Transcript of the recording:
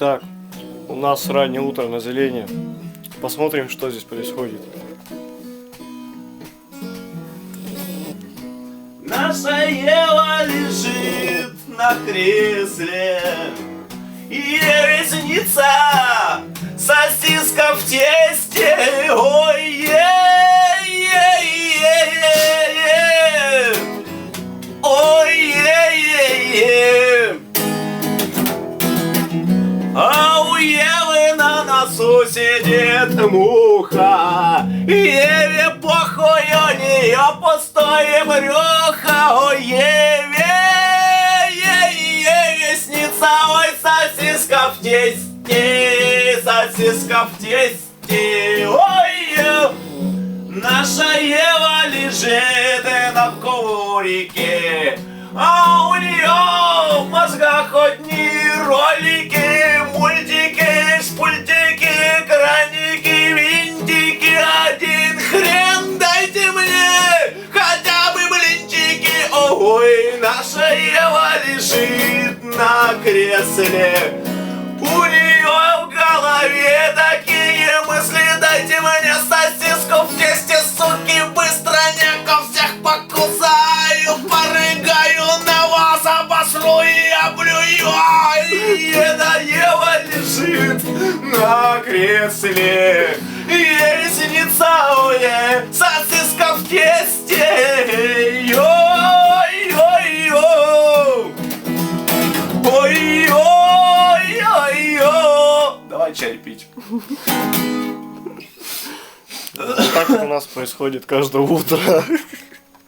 Итак, у нас раннее утро на зелене. Посмотрим, что здесь происходит. Наша Ева лежит на кресле И ресница Сосиска в тесте Ой, Евы на носу сидит муха Еве похуй, у нее пустое брюхо О, Еве, Еве снится Ой, сосиска в тесте, сосиска в тесте Ой. Наша Ева лежит на коврике, а у нее в мозгах одни ролики, наша Ева лежит на кресле, у нее в голове такие мысли. Дайте мне сосиску в тесте, суки Быстроненько всех покусаю Порыгаю на вас, обосру и облюю Эта Ева лежит на кресле Ой-ой-ой-ой Давай чай пить. Так у нас происходит каждое утро.